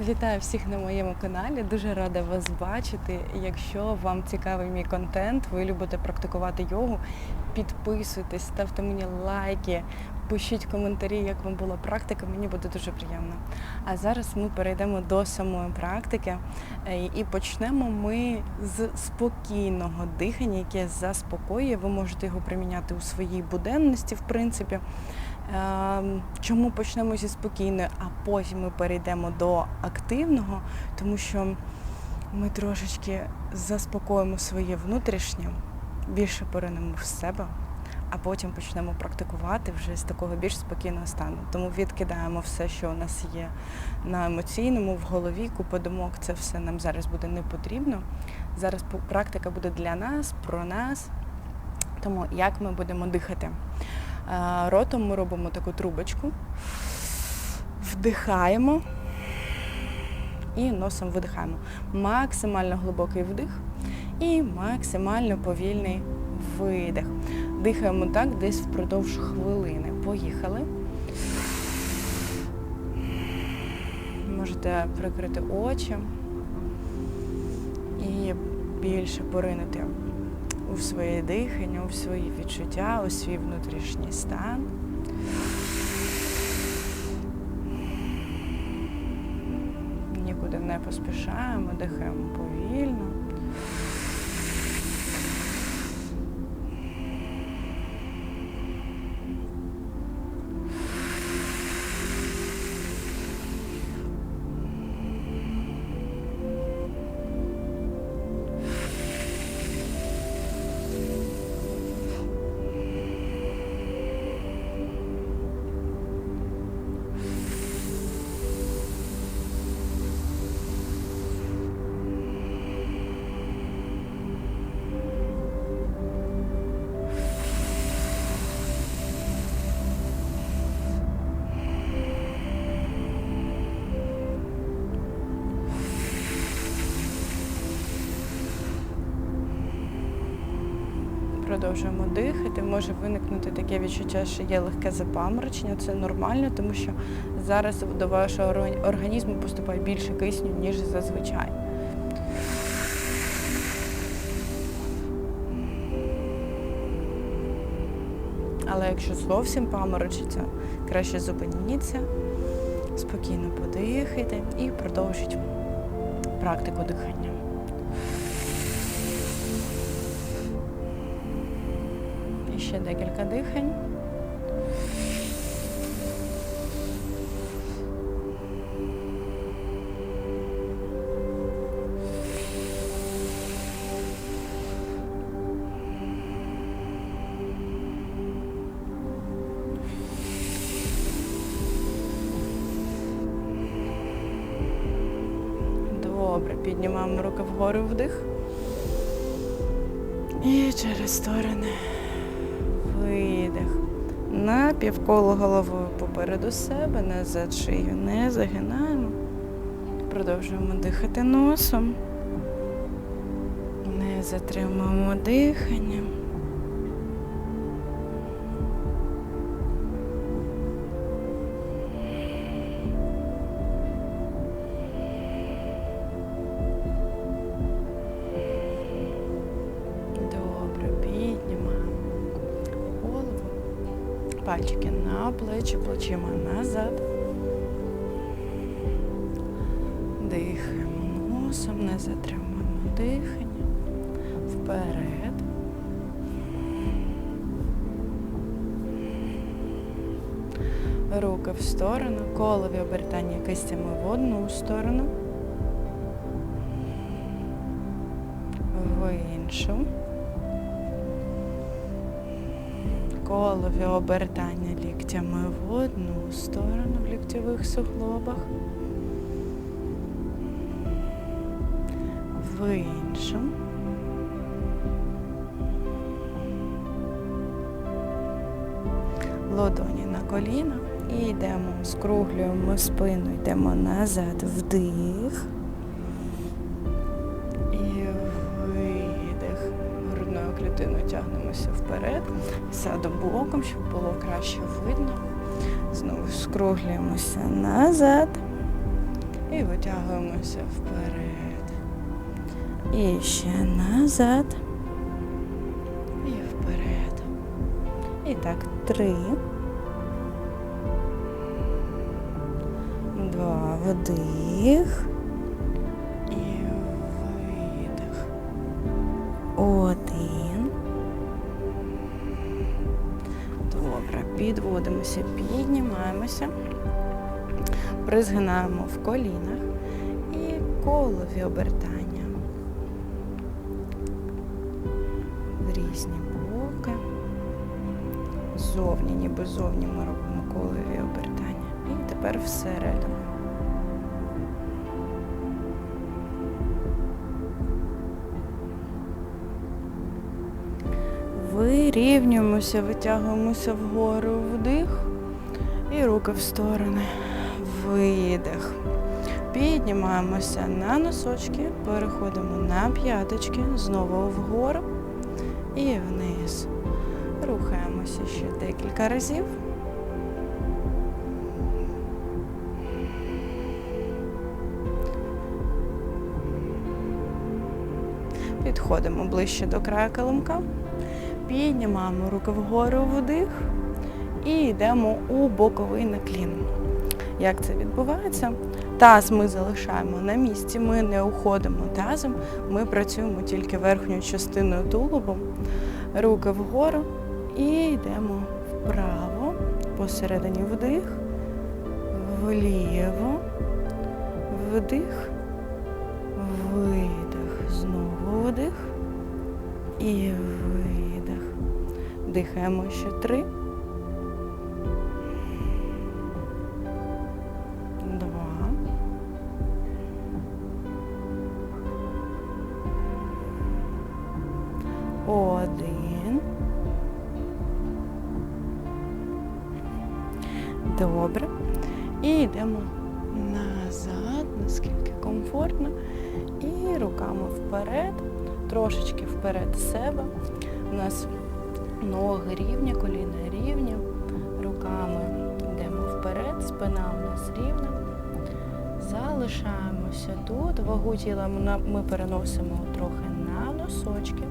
Вітаю всіх на моєму каналі. Дуже рада вас бачити. Якщо вам цікавий мій контент, ви любите практикувати йогу, підписуйтесь, ставте мені лайки, пишіть коментарі, як вам була практика, мені буде дуже приємно. А зараз ми перейдемо до самої практики Е, і почнемо ми з спокійного дихання, яке заспокоює. Ви можете його приміняти у своїй буденності, в принципі. Ем, Чому почнемо зі спокійної, а потім ми перейдемо до активного, тому що ми трошечки заспокоїмо своє внутрішнє, більше поринемо в себе, а потім почнемо практикувати вже з такого більш спокійного стану. Тому відкидаємо все, що у нас є на емоційному, в голові, купа думок, це все нам зараз буде не потрібно. Зараз практика буде для нас, про нас. Тому як ми будемо дихати? Е, Ротом ми робимо таку трубочку, вдихаємо і носом видихаємо. Максимально глибокий вдих і максимально повільний видих. Дихаємо так десь впродовж хвилини. Поїхали. Можете прикрити очі і більше поринути у своє дихання, у свої відчуття, у свій внутрішній стан. Нікуди не поспішаємо, дихаємо повільно. Продовжуємо дихати. Може виникнути таке відчуття, що є легке запаморочення. Це нормально, тому що зараз до вашого організму поступає більше кисню, ніж зазвичай. Але якщо зовсім паморочиться, краще зупиніться, спокійно подихайте і продовжіть практику дихання. Ще декілька дихань. Добре, піднімаємо руки вгору вдих. І через сторони видих. На півколо головою попереду себе, назад шию не загинаємо. Продовжуємо дихати носом. Не затримуємо дихання. Пальчики на плечі, плечима назад. Дихаємо носом, не затримуємо дихання. Вперед. Руки в сторону, колові обертання кистями в одну сторону. В іншу. Колові обертання ліктями в одну сторону в ліктьових суглобах. В іншу. Ладоні на коліна. І йдемо, скруглюємо спину, йдемо назад, вдих. Задом боком, щоб було краще видно. Знову скруглюємося назад. І витягуємося вперед. І ще назад. І вперед. І так, три. Два вдих. І видих. Один. Підводимося, піднімаємося, призгинаємо в колінах і колові обертання. В різні боки. Зовні, ніби зовні ми робимо колові обертання. І тепер всередину. Вирівнюємося, витягуємося вгору вдих і руки в сторони. Видих. Піднімаємося на носочки, переходимо на п'яточки, знову вгору і вниз. Рухаємося ще декілька разів. Підходимо ближче до краю килимка. Піднімаємо руки вгору вдих і йдемо у боковий наклін. Як це відбувається? Таз ми залишаємо на місці, ми не уходимо тазом, ми працюємо тільки верхньою частиною тулубом, руки вгору і йдемо вправо, посередині вдих, вліво, вдих, видих, знову вдих і видих. Дихаємо ще три. Тіла ми переносимо трохи на носочки.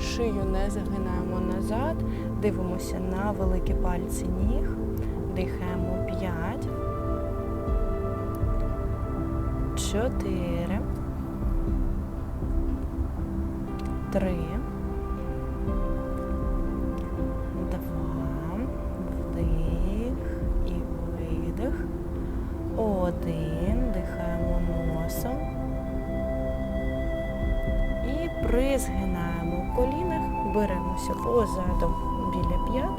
Шию не загинаємо назад. Дивимося на великі пальці ніг. Дихаємо 5. 4. 3. Беремося позаду біля п'ят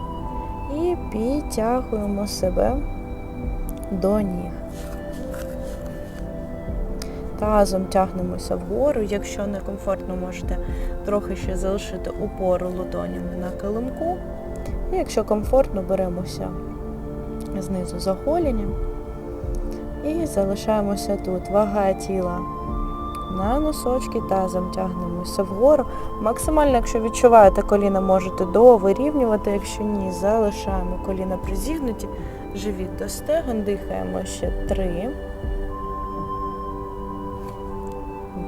і підтягуємо себе до ніг. Тазом тягнемося вгору. Якщо некомфортно, можете трохи ще залишити опору ладонями на килимку. І якщо комфортно, беремося знизу за голінням і залишаємося тут. Вага тіла на носочки, тазом тягнемося вгору. Максимально, якщо відчуваєте коліна, можете довирівнювати, якщо ні, залишаємо коліна призігнуті, живіт до стегон, дихаємо ще три.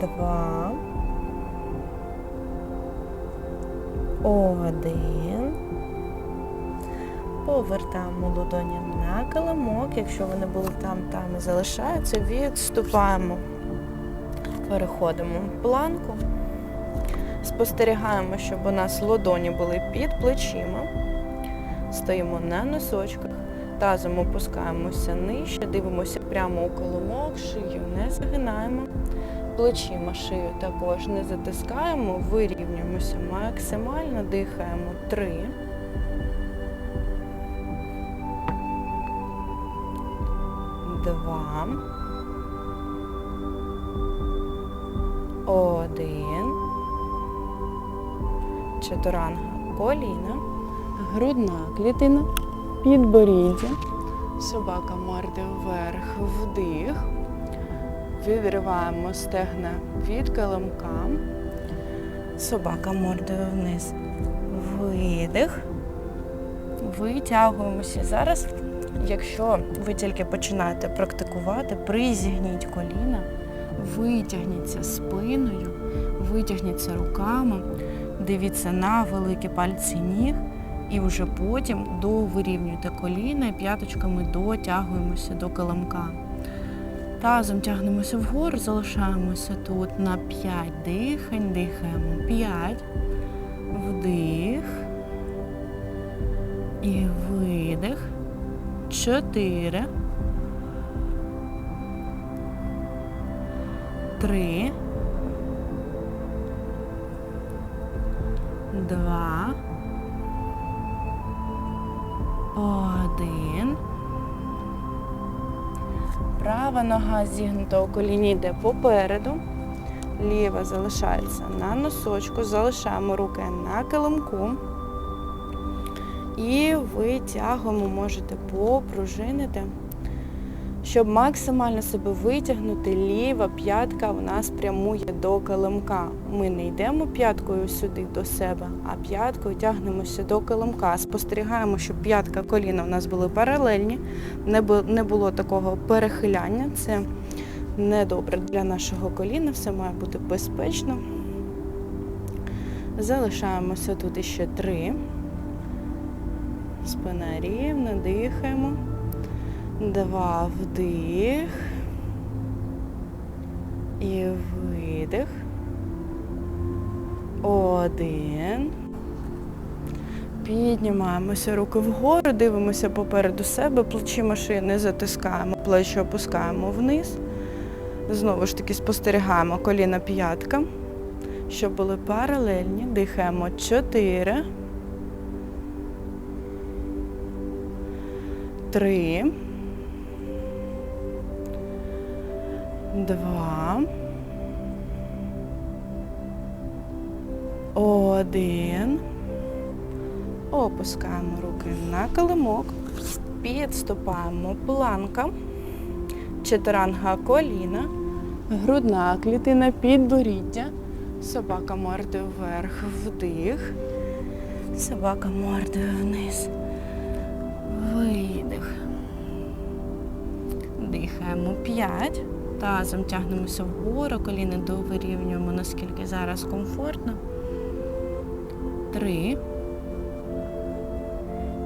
Два. Один. Повертаємо ладоні на килимок. Якщо вони були там, там і залишаються, відступаємо. Переходимо в планку. Спостерігаємо, щоб у нас ладоні були під плечима. Стоїмо на носочках, тазом опускаємося нижче, дивимося прямо у коломок, шию не загинаємо. Плечима шию також не затискаємо, вирівнюємося максимально, дихаємо три. Два. Один. Чотуранга коліна. Грудна клітина. Підборіддя. Собака морди вверх, вдих. Відриваємо стегна від килимка. Собака мордою вниз. Видих. Витягуємося. Зараз Якщо ви тільки починаєте практикувати, призігніть коліна, витягніться спиною, витягніться руками, дивіться на великі пальці ніг і вже потім довирівнюйте коліна і п'яточками дотягуємося до килимка. Тазом тягнемося вгору, залишаємося тут на 5 дихань, дихаємо 5, вдих і видих. 4, 3, 2, 1. Права нога зігнута у коліні йде попереду. Ліва залишається на носочку. Залишаємо руки на килимку. І витягуємо, можете попружинити. Щоб максимально себе витягнути, ліва п'ятка у нас прямує до килимка. Ми не йдемо п'яткою сюди до себе, а п'яткою тягнемося до килимка. Спостерігаємо, щоб п'ятка коліна у нас були паралельні, не не було такого перехиляння. Це недобре для нашого коліна, все має бути безпечно. Залишаємося тут іще три. Спина рівна, дихаємо. Два вдих. І видих. Один. Піднімаємося руки вгору, дивимося попереду себе, плечі шиї затискаємо, плечі опускаємо вниз. Знову ж таки спостерігаємо коліна п'ятка, щоб були паралельні. Дихаємо чотири. Три. Два. Один. Опускаємо руки на килимок. Підступаємо планка. Чотиранга коліна. Грудна клітина підборіддя. Собака мордою вверх, вдих. Собака мордою вниз. Видих. Дихаємо 5. Тазом тягнемося вгору, коліни довирівнюємо, наскільки зараз комфортно. 3.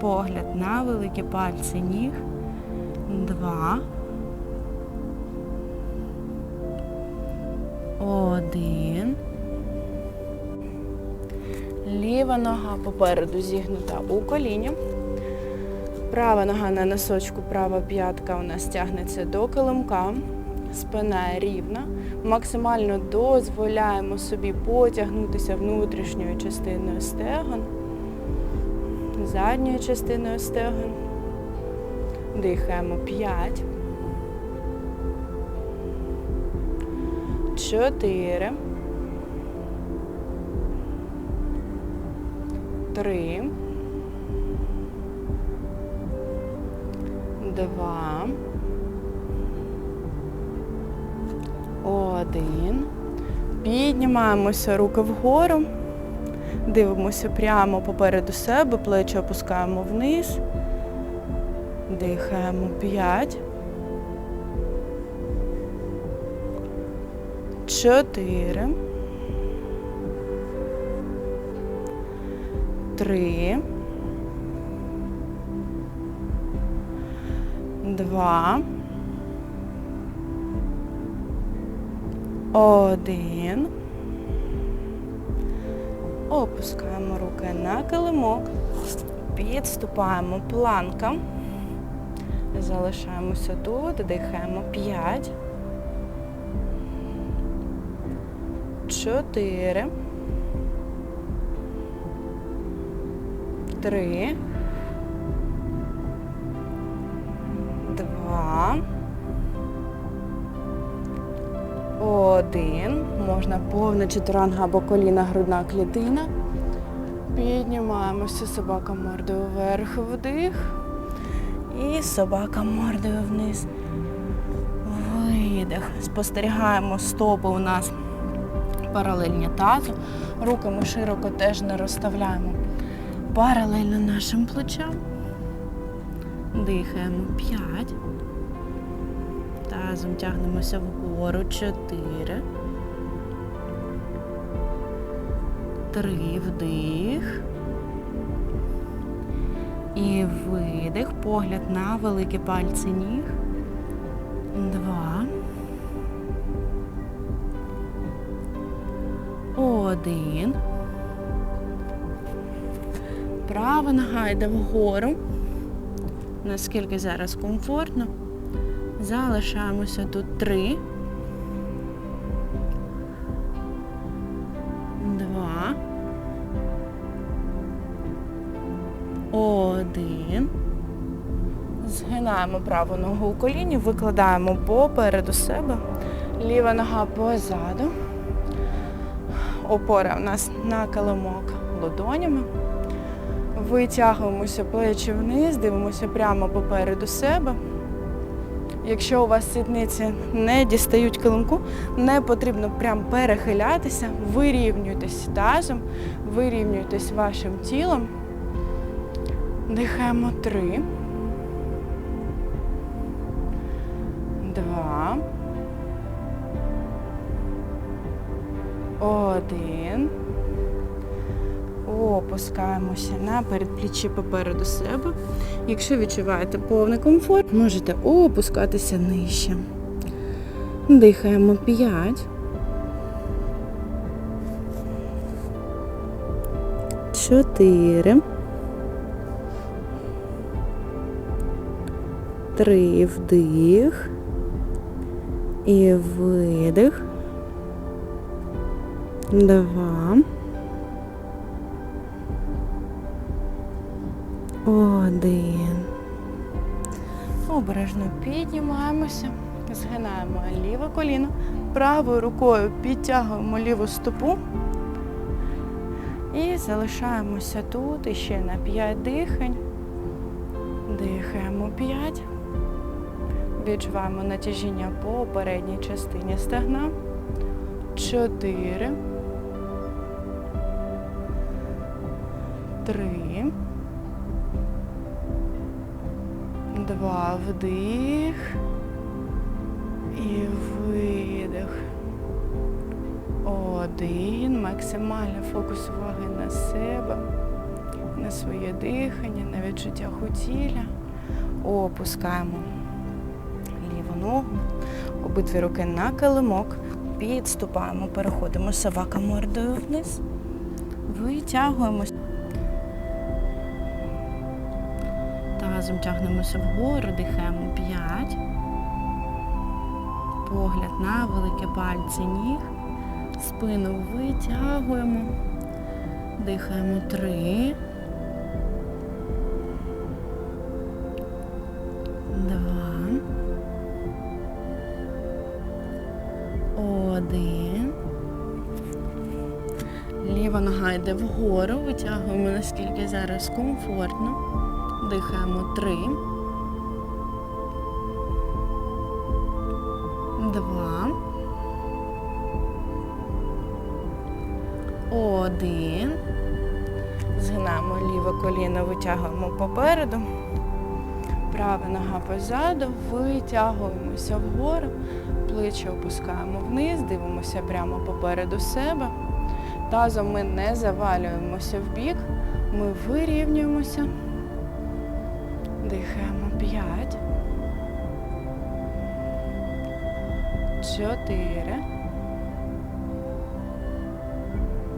Погляд на великі пальці ніг. 2. Один. Ліва нога попереду зігнута у коліні. Права нога на носочку, права п'ятка у нас тягнеться до килимка. Спина рівна. Максимально дозволяємо собі потягнутися внутрішньою частиною стегон, задньою частиною стегон. Дихаємо 5. 4. 3. Два. Один. Піднімаємося руки вгору. Дивимося прямо попереду себе, плечі опускаємо вниз. Дихаємо п'ять. Чотири. Три. Два. Один. Опускаємо руки на килимок. Підступаємо планка. Залишаємося тут, дихаємо 5. 4. 3. Два. Один. Можна повна чотиранга або коліна, грудна клітина. Піднімаємося, собака мордою вверх, вдих. І собака мордою вниз. Видих. Спостерігаємо стопи у нас паралельні тазу. Руки ми широко теж не розставляємо. Паралельно нашим плечам. Дихаємо 5. Тазом тягнемося вгору 4. Три вдих. І видих. Погляд на великі пальці ніг. Два. Один. Права нога йде вгору. Наскільки зараз комфортно. Залишаємося тут три. Згинаємо праву ногу у коліні, викладаємо попереду себе. Ліва нога позаду. Опора у нас на килимок ладонями. Витягуємося плечі вниз, дивимося прямо попереду себе. Якщо у вас сідниці не дістають килимку, не потрібно прям перехилятися, вирівнюйтесь тазом, вирівнюйтесь вашим тілом. Дихаємо три. Один. Опускаємося на передпліччя попереду себе. Якщо відчуваєте повний комфорт, можете опускатися нижче. Дихаємо 5. 4. Три вдих і видих. Два. Один. Обережно піднімаємося, згинаємо ліве коліно, правою рукою підтягуємо ліву стопу і залишаємося тут іще на 5 дихань. Дихаємо 5. Відчуваємо натяжіння по передній частині стегна. 4. 3. Два вдих і видих. Один. Максимальний фокус уваги на себе, на своє дихання, на відчуття хотіля. Опускаємо ліву ногу, обидві руки на килимок, підступаємо, переходимо собака мордою вниз, витягуємось. Тазом тягнемося вгору, дихаємо 5. Погляд на великі пальці ніг. Спину витягуємо. Дихаємо 3. 2. Один. Ліва нога йде вгору, витягуємо наскільки зараз комфортно. Дихаємо три. Два. Один. Згинаємо ліве коліно, витягуємо попереду. Права нога позаду, витягуємося вгору, плечі опускаємо вниз, дивимося прямо попереду себе. Тазом ми не завалюємося в бік, ми вирівнюємося. Дихаємо 5. 4.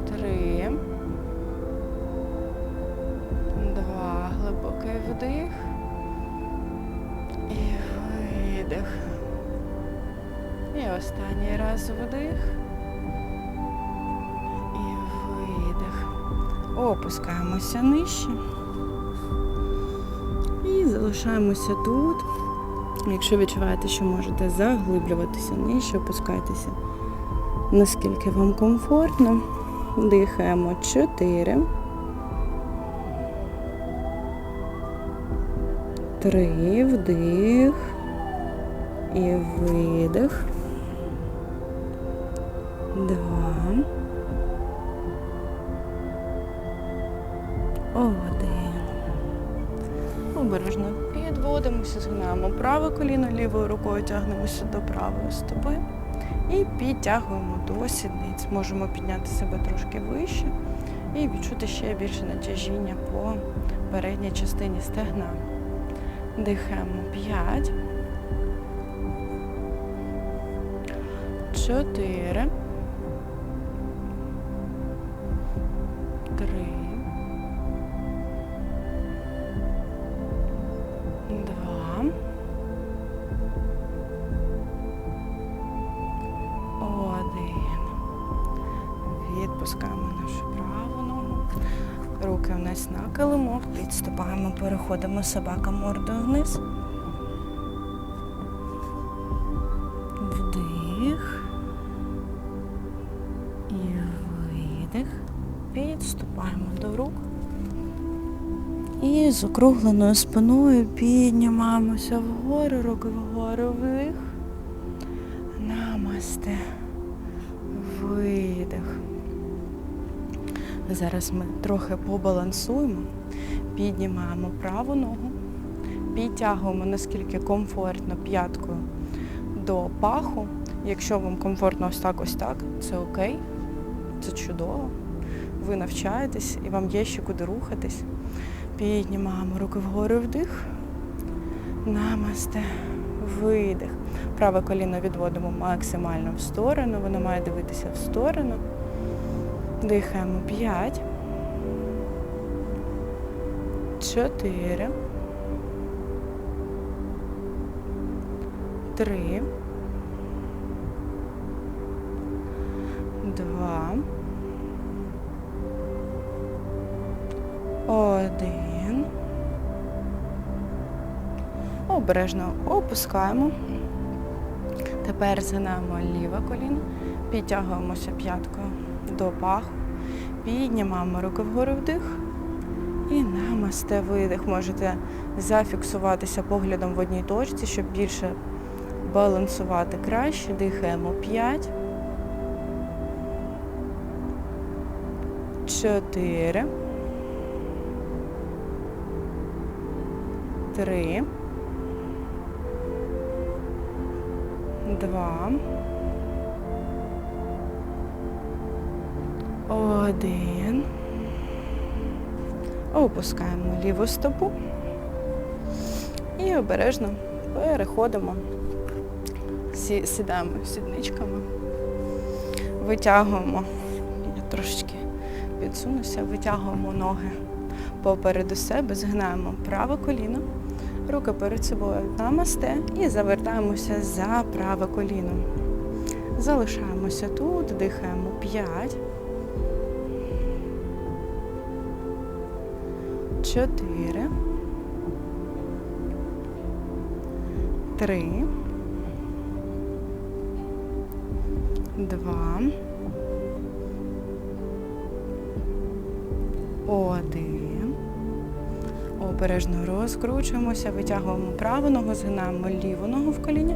3. 2. Глибокий вдих. І видих. І останній раз вдих. І видих. Опускаємося нижче. Залишаємося тут. Якщо відчуваєте, що можете заглиблюватися нижче, опускайтеся наскільки вам комфортно. Дихаємо 4. 3, вдих і видих. Праве коліно, лівою рукою тягнемося до правої стопи і підтягуємо до сідниць. Можемо підняти себе трошки вище і відчути ще більше натяжіння по передній частині стегна. Дихаємо 5. 4. Переходимо собака мордою вниз. Вдих. І видих. Підступаємо до рук. І з округленою спиною піднімаємося вгору, руки вгору, вдих. Намасте. Видих. Зараз ми трохи побалансуємо, піднімаємо праву ногу, підтягуємо наскільки комфортно п'яткою до паху. Якщо вам комфортно ось так, ось так, це окей, це чудово. Ви навчаєтесь і вам є ще куди рухатись. Піднімаємо руки вгору вдих. Намасте. Видих. Праве коліно відводимо максимально в сторону. Воно має дивитися в сторону. Дихаємо 5. 4. 3. 2. Один. Обережно опускаємо. Тепер згинаємо ліве коліно, підтягуємося п'яткою до паху, піднімаємо руки вгору вдих і намасте видих. Можете зафіксуватися поглядом в одній точці, щоб більше балансувати краще. Дихаємо 5. 4. Три. Два. Один. Опускаємо ліву стопу і обережно переходимо. Сідаємо сідничками, витягуємо, я трошечки підсунуся, витягуємо ноги попереду себе, згинаємо праве коліно, руки перед собою намасте і завертаємося за праве коліно. Залишаємося тут, дихаємо 5. 4. 3. 2. Один. Обережно розкручуємося, витягуємо праву ногу, згинаємо ліву ногу в коліні,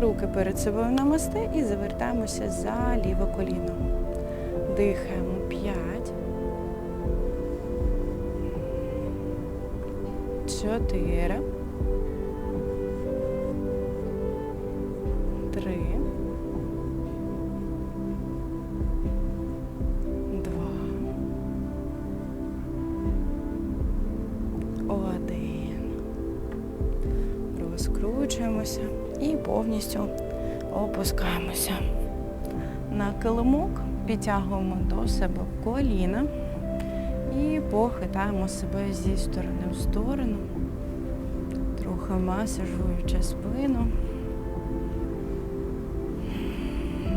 руки перед собою намасте і завертаємося за ліве коліно. Дихаємо 5. 4. 3. 2. Один. Розкручуємося і повністю опускаємося на килимок, підтягуємо до себе коліна і похитаємо себе зі сторони в сторону, трохи масажуючи спину.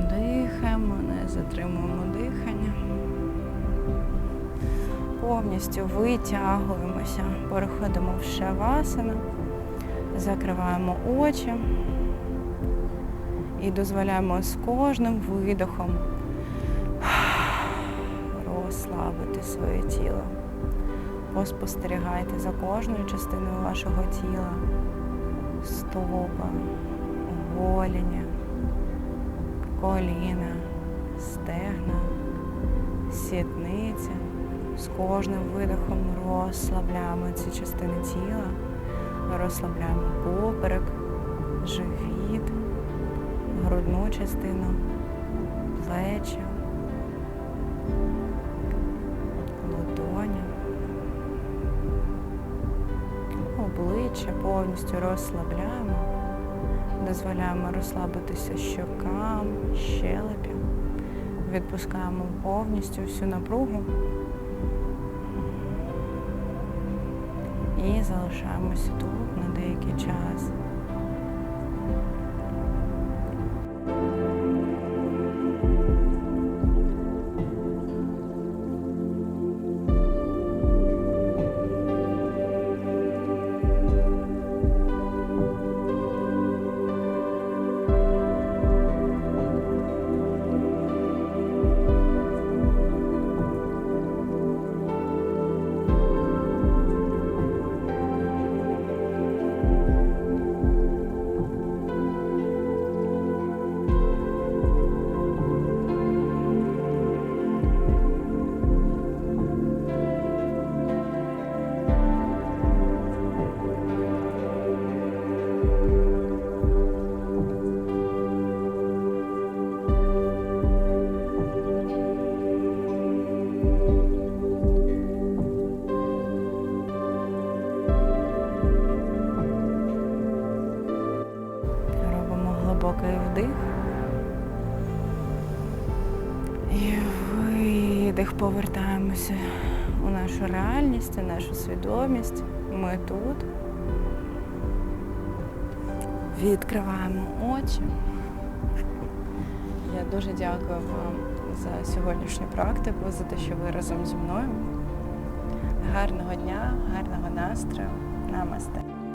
Дихаємо, не затримуємо дихання. Повністю витягуємося, переходимо в шавасана, закриваємо очі і дозволяємо з кожним видохом розслабити своє тіло. Поспостерігайте за кожною частиною вашого тіла, стопа, голені, коліна, стегна, сідниця. З кожним видихом розслабляємо ці частини тіла, розслабляємо поперек, живіт, грудну частину, плечі, повністю розслабляємо, дозволяємо розслабитися щокам, щелепі, відпускаємо повністю всю напругу. І залишаємося тут на деякий час. Повертаємося у нашу реальність, у нашу свідомість. Ми тут. Відкриваємо очі. Я дуже дякую вам за сьогоднішню практику, за те, що ви разом зі мною. Гарного дня, гарного настрою. Намасте.